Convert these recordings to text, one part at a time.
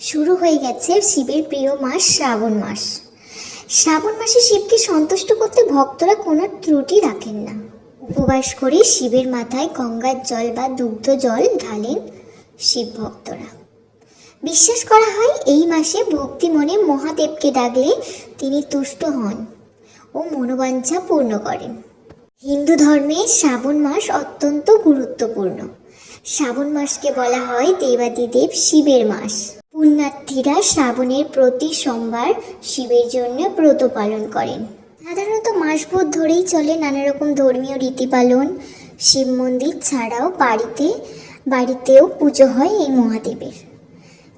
শুরু হয়ে গেছে শিবের প্রিয় মাস, শ্রাবণ মাস। শ্রাবণ মাসে শিবকে সন্তুষ্ট করতে ভক্তরা কোনো ত্রুটি রাখেন না। উপবাস করে শিবের মাথায় গঙ্গার জল বা দুগ্ধ জল ঢালেন শিব ভক্তরা। বিশ্বাস করা হয় এই মাসে ভক্তি মনে মহাদেবকে ডাকলে তিনি তুষ্ট হন ও মনোবাঞ্ছা পূর্ণ করেন। হিন্দু ধর্মে শ্রাবণ মাস অত্যন্ত গুরুত্বপূর্ণ। শ্রাবণ মাসকে বলা হয় দেবাদিদেব শিবের মাস। পুণ্যার্থীরা শ্রাবণের প্রতি সোমবার শিবের জন্য ব্রত পালন করেন। সাধারণত মাসভর ধরেই চলে নানা রকম ধর্মীয় রীতি পালন। শিব মন্দির ছাড়াও বাড়িতে, বাড়িতেও পুজো হয় এই মহাদেবের।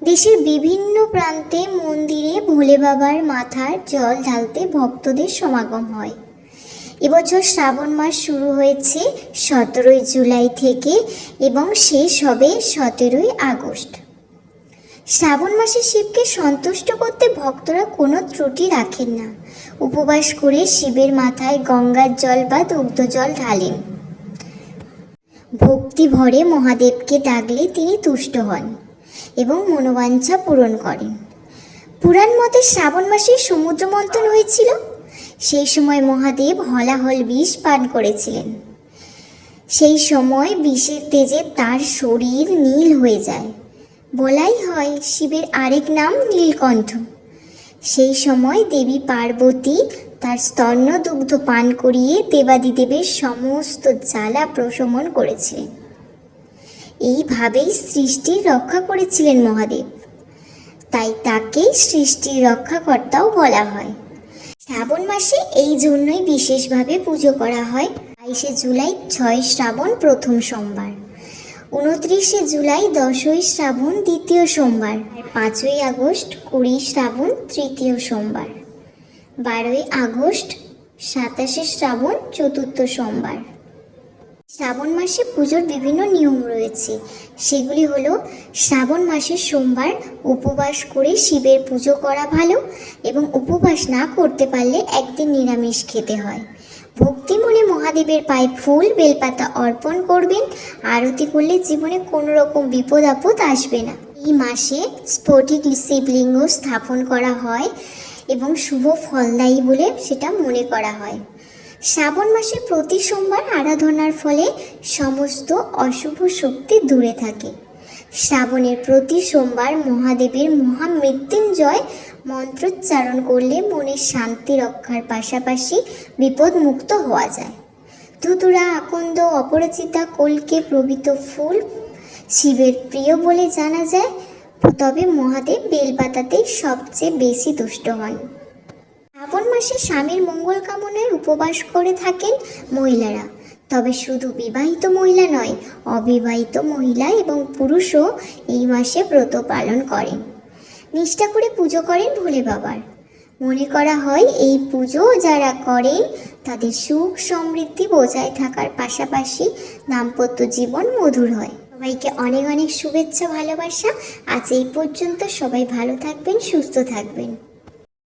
দেশের বিভিন্ন প্রান্তে মন্দিরে ভোলে বাবার মাথার জল ঢালতে ভক্তদের সমাগম হয়। এবছর শ্রাবণ মাস শুরু হয়েছে সতেরোই জুলাই থেকে এবং শেষ হবে সতেরোই আগস্ট। শ্রাবণ মাসে শিবকে সন্তুষ্ট করতে ভক্তরা কোনো ত্রুটি রাখেন না। উপবাস করে শিবের মাথায় গঙ্গার জল বা দুগ্ধ জল ঢালেন। ভক্তি ভরে মহাদেবকে ডাকলে তিনি তুষ্ট হন এবং মনোবাঞ্ছা পূরণ করেন। পুরাণ মতে শ্রাবণ মাসে সমুদ্র মন্থন হয়েছিল। সেই সময় মহাদেব হলাহল বিষ পান করেছিলেন। সেই সময় বিষের তেজে তার শরীর নীল হয়ে যায়। বলাই হয় শিবের আরেক নাম নীলকণ্ঠ। সেই সময় দেবী পার্বতী তার স্তন্য দুগ্ধ পান করিয়ে দেবাদিদেবের সমস্ত জ্বালা প্রশমন করেছিলেন। এইভাবেই সৃষ্টির রক্ষা করেছিলেন মহাদেব। তাই তাকেই সৃষ্টির রক্ষাকর্তাও বলা হয়। শ্রাবণ মাসে এই জন্যই বিশেষভাবে পুজো করা হয়। বাইশে জুলাই, ছয় শ্রাবণ প্রথম সোমবার। উনত্রিশে জুলাই, দশই শ্রাবণ, দ্বিতীয় সোমবার। পাঁচই আগস্ট, কুড়ি শ্রাবণ, তৃতীয় সোমবার। বারোই আগস্ট, সাতাশে শ্রাবণ, চতুর্থ সোমবার। শ্রাবণ মাসে পুজোর বিভিন্ন নিয়ম রয়েছে। সেগুলি হলো, শ্রাবণ মাসের সোমবার উপবাস করে শিবের পুজো করা ভালো এবং উপবাস না করতে পারলে একদিন নিরামিষ খেতে হয়। ভক্তি মনে মহাদেবের পায়ে ফুল, বেলপাতা অর্পণ করবেন। আরতি করলে জীবনে কোনো রকম বিপদ, আপদ আসবে না। এই মাসে স্ফটিক শিবলিঙ্গ স্থাপন করা হয় এবং শুভ ফলদায়ী বলে সেটা মনে করা হয়। শ্রাবণ মাসে প্রতি সোমবার আরাধনার ফলে সমস্ত অশুভ শক্তি দূরে থাকে। শ্রাবণের প্রতি সোমবার মহাদেবের মহামৃত্যুঞ্জয় মন্ত্রোচ্চারণ করলে মনের শান্তি রক্ষার পাশাপাশি বিপদ মুক্ত হওয়া যায়। ধুতুরা, আকন্দ, অপরাজিতা, কলকে প্রভৃত ফুল শিবের প্রিয় বলে জানা যায়, তবে মহাদেব বেলপাতাতেই সবচেয়ে বেশি দুষ্ট হন। শ্রাবণ মাসে স্বামীর মঙ্গল কামনায় উপবাস করে থাকেন মহিলারা। তবে শুধু বিবাহিত মহিলা নয়, অবিবাহিত মহিলা এবং পুরুষও এই মাসে ব্রত পালন করেন। নিষ্ঠা করে পুজো করেন ভোলে বাবার। মনে করা হয়, এই পুজো যারা করেন, তাদের সুখ সমৃদ্ধি বজায় থাকার পাশাপাশি দাম্পত্য জীবন মধুর হয়। সবাইকে অনেক অনেক শুভেচ্ছা, ভালোবাসা। আজ এই পর্যন্ত সবাই ভালো থাকবেন, সুস্থ থাকবেন।